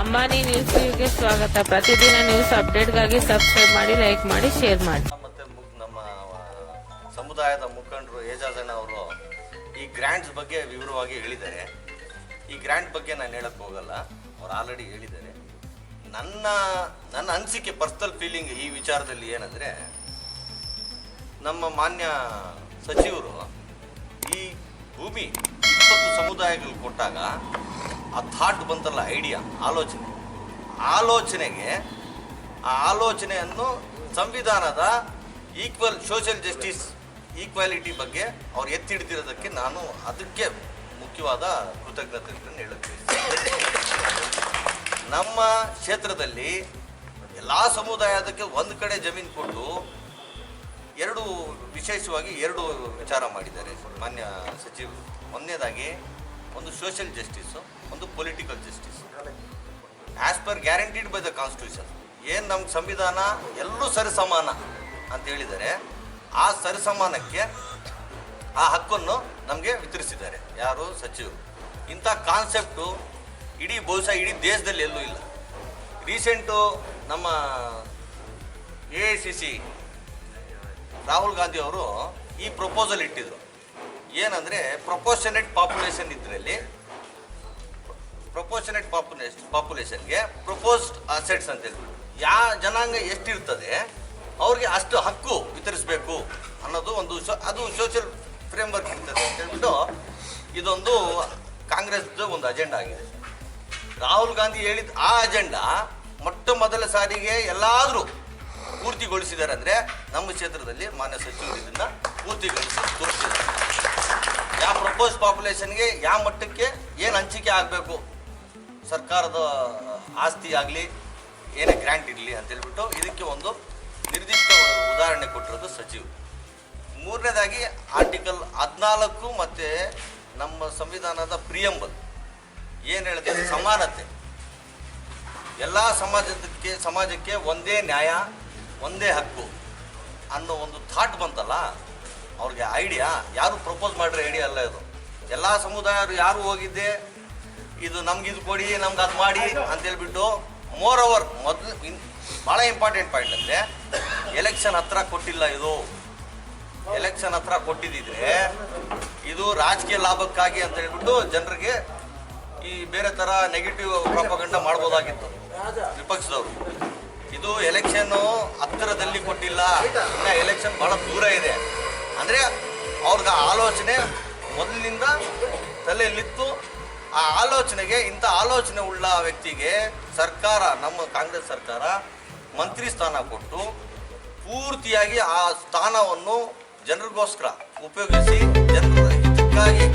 ಅಂಬಾನಿ ನ್ಯೂಸ್ಗೆ ಸ್ವಾಗತ. ಪ್ರತಿದಿನ ನ್ಯೂಸ್ ಅಪ್ಡೇಟ್ಗಾಗಿ ಸಬ್ಸ್ಕ್ರೈಬ್ ಮಾಡಿ, ಲೈಕ್ ಮಾಡಿ, ಶೇರ್ ಮಾಡಿ. ಮತ್ತೆ ನಮ್ಮ ಸಮುದಾಯದ ಮುಖಂಡರು ಏಜಾಜಣ್ಣ ಅವರು ಈ ಗ್ರ್ಯಾಂಟ್ಸ್ ಬಗ್ಗೆ ವಿವರವಾಗಿ ಹೇಳಿದ್ದಾರೆ. ಈ ಗ್ರ್ಯಾಂಟ್ ಬಗ್ಗೆ ನಾನು ಹೇಳಕ್ ಹೋಗಲ್ಲ. ಅವ್ರು ಆಲ್ರೆಡಿ ಹೇಳಿದ್ದಾರೆ. ನನ್ನ ನನ್ನ ಅನಿಸಿಕೆ ಪರ್ಸನಲ್ ಫೀಲಿಂಗ್ ಈ ವಿಚಾರದಲ್ಲಿ ಏನಂದರೆ, ನಮ್ಮ ಮಾನ್ಯ ಸಚಿವರು ಈ ಭೂಮಿ ಇಪ್ಪತ್ತು ಸಮುದಾಯಗಳು ಕೊಟ್ಟಾಗ ಆ ಥಾಟ್ ಬಂತಲ್ಲ ಐಡಿಯಾ ಆಲೋಚನೆ. ಆಲೋಚನೆಗೆ, ಆ ಆಲೋಚನೆಯನ್ನು ಸಂವಿಧಾನದ ಈಕ್ವಲ್ ಸೋಷಿಯಲ್ ಜಸ್ಟಿಸ್ ಈಕ್ವಾಲಿಟಿ ಬಗ್ಗೆ ಅವ್ರು ಎತ್ತಿ ಹಿಡಿದಿರೋದಕ್ಕೆ ನಾನು ಅದಕ್ಕೆ ಮುಖ್ಯವಾದ ಕೃತಜ್ಞತೆಗಳನ್ನು ಹೇಳುತ್ತೇನೆ ನಮ್ಮ ಕ್ಷೇತ್ರದಲ್ಲಿ ಎಲ್ಲ ಸಮುದಾಯದಕ್ಕೆ ಒಂದು ಕಡೆ ಜಮೀನು ಕೊಟ್ಟು ಎರಡು ವಿಶೇಷವಾಗಿ ಎರಡು ವಿಚಾರ ಮಾಡಿದ್ದಾರೆ. ಮಾನ್ಯ ಸಚಿವರು. ಒಂದನೇದಾಗಿ ಒಂದು ಸೋಷಿಯಲ್ ಜಸ್ಟಿಸು ಒಂದು political justice as per guaranteed by the constitution ಏನು ನಮ್ಮ ಸಂವಿಧಾನ? ಎಲ್ಲರೂ ಸರಿಸಮಾನ ಅಂತ ಹೇಳಿದರೆ ಆ ಸರಿಸಮಾನಕ್ಕೆ ಆ ಹಕ್ಕನ್ನು ನಮಗೆ ವಿತರಿಸಿದ್ದಾರೆ. ಯಾರು? ಸಚಿವರು. ಇಂಥ ಕಾನ್ಸೆಪ್ಟು ಇಡೀ ಬಹುಶಃ ಇಡೀ ದೇಶದಲ್ಲಿ ಎಲ್ಲೂ ಇಲ್ಲ. ರೀಸೆಂಟು ನಮ್ಮ A I C C Rahul Gandhi ಅವರು ಈ ಪ್ರಪೋಸಲ್ ಇಟ್ಟಿದ್ರು. ಏನಂದರೆ ಪ್ರೊಪೋರ್ಷನೇಟ್ ಪಾಪ್ಯುಲೇಷನ್ ಇದರಲ್ಲಿ ಪ್ರೊಪೋರ್ಷನೇಟ್ ಪಾಪ್ಯುಲೇಷನ್ ಪಾಪ್ಯುಲೇಷನ್ಗೆ ಪ್ರೊಪೋಸ್ಡ್ ಅಸೆಟ್ಸ್ ಅಂತ ಹೇಳ್ಬಿಟ್ಟು ಯಾವ ಜನಾಂಗ ಎಷ್ಟಿರ್ತದೆ, ಅವ್ರಿಗೆ ಅಷ್ಟು ಹಕ್ಕು ವಿತರಿಸಬೇಕು ಅನ್ನೋದು ಒಂದು ಶೋ ಅದು ಸೋಷಿಯಲ್ ಫ್ರೇಮ್ವರ್ಕ್ ಇರ್ತದೆ ಅಂತ ಹೇಳ್ಬಿಟ್ಟು ಇದೊಂದು ಕಾಂಗ್ರೆಸ್ದು ಒಂದು ಅಜೆಂಡಾ ಆಗಿದೆ. ರಾಹುಲ್ ಗಾಂಧಿ ಹೇಳಿದ ಆ ಅಜೆಂಡಾ ಮೊಟ್ಟ ಮೊದಲ ಸಾರಿಗೆ ಎಲ್ಲಾದರೂ ಪೂರ್ತಿಗೊಳಿಸಿದ್ದಾರೆ ಅಂದರೆ ನಮ್ಮ ಕ್ಷೇತ್ರದಲ್ಲಿ ಮಾನ್ಯ ಸಚಿವರು ಇದನ್ನು ಪೂರ್ತಿಗೊಳಿಸಿ ತೋರಿಸಿದ್ದಾರೆ. ಯಾವ ಪ್ರಪೋಸ್ ಪಾಪ್ಯುಲೇಷನ್ಗೆ ಯಾವ ಮಟ್ಟಕ್ಕೆ ಏನು ಹಂಚಿಕೆ ಆಗಬೇಕು? ಸರ್ಕಾರದ ಆಸ್ತಿ ಆಗಲಿ, ಏನೇ ಗ್ರ್ಯಾಂಟ್ ಇರಲಿ ಅಂತ ಹೇಳ್ಬಿಟ್ಟು ಇದಕ್ಕೆ ಒಂದು ನಿರ್ದಿಷ್ಟ ಉದಾಹರಣೆ ಕೊಟ್ಟಿರೋದು ಸಚಿವ. ಮೂರನೇದಾಗಿ ಆರ್ಟಿಕಲ್ ಹದಿನಾಲ್ಕು ಮತ್ತು ನಮ್ಮ ಸಂವಿಧಾನದ ಪ್ರಿಯಂಬಲ್ ಏನು ಹೇಳಿದೆ? ಸಮಾನತೆ. ಎಲ್ಲ ಸಮಾಜಕ್ಕೆ ಸಮಾಜಕ್ಕೆ ಒಂದೇ ನ್ಯಾಯ, ಒಂದೇ ಹಕ್ಕು ಅನ್ನೋ ಒಂದು ಥಾಟ್ ಬಂತಲ್ಲ ಅವ್ರಿಗೆ ಐಡಿಯಾ ಯಾರು ಪ್ರಪೋಸ್ ಮಾಡಿರೋ ಐಡಿಯಾ ಅಲ್ಲ ಇದು. ಎಲ್ಲ ಸಮುದಾಯರು ಯಾರು ಹೋಗಿದ್ದೆ, ಇದು ನಮ್ಗೆ ಇದು ಕೊಡಿ, ನಮ್ಗೆ ಅದು ಮಾಡಿ ಅಂತ ಹೇಳ್ಬಿಟ್ಟು ಮೋರ್ ಓವರ್ ಮೊದಲು ಭಾಳ ಇಂಪಾರ್ಟೆಂಟ್ ಪಾಯಿಂಟ್ ಅಂದರೆ ಎಲೆಕ್ಷನ್ ಹತ್ರ ಕೊಟ್ಟಿಲ್ಲ ಇದು. ಎಲೆಕ್ಷನ್ ಹತ್ರ ಕೊಟ್ಟಿದ್ದಿದ್ರೆ ಇದು ರಾಜಕೀಯ ಲಾಭಕ್ಕಾಗಿ ಅಂತ ಹೇಳ್ಬಿಟ್ಟು ಜನರಿಗೆ ಈ ಬೇರೆ ಥರ ನೆಗೆಟಿವ್ ಪ್ರಾಪಗಂಡ ಮಾಡ್ಬೋದಾಗಿತ್ತು ವಿಪಕ್ಷದವರು. ಇದು ಎಲೆಕ್ಷನ್ನು ಹತ್ತಿರದಲ್ಲಿ ಕೊಟ್ಟಿಲ್ಲ. ಇನ್ನು ಎಲೆಕ್ಷನ್ ಭಾಳ ದೂರ ಇದೆ. ಅಂದರೆ ಅವ್ರಿಗೆ ಆಲೋಚನೆ ಮೊದಲಿನಿಂದ ತಲೆಯಲ್ಲಿತ್ತು. ಆ ಆಲೋಚನೆಗೆ, ಇಂಥ ಆಲೋಚನೆ ಉಳ್ಳ ವ್ಯಕ್ತಿಗೆ ಸರ್ಕಾರ, ನಮ್ಮ ಕಾಂಗ್ರೆಸ್ ಸರ್ಕಾರ ಮಂತ್ರಿ ಸ್ಥಾನ ಕೊಟ್ಟು ಪೂರ್ತಿಯಾಗಿ ಆ ಸ್ಥಾನವನ್ನು ಜನರಿಗೋಸ್ಕರ ಉಪಯೋಗಿಸಿ, ಜನರ ಹಿತಕ್ಕಾಗಿ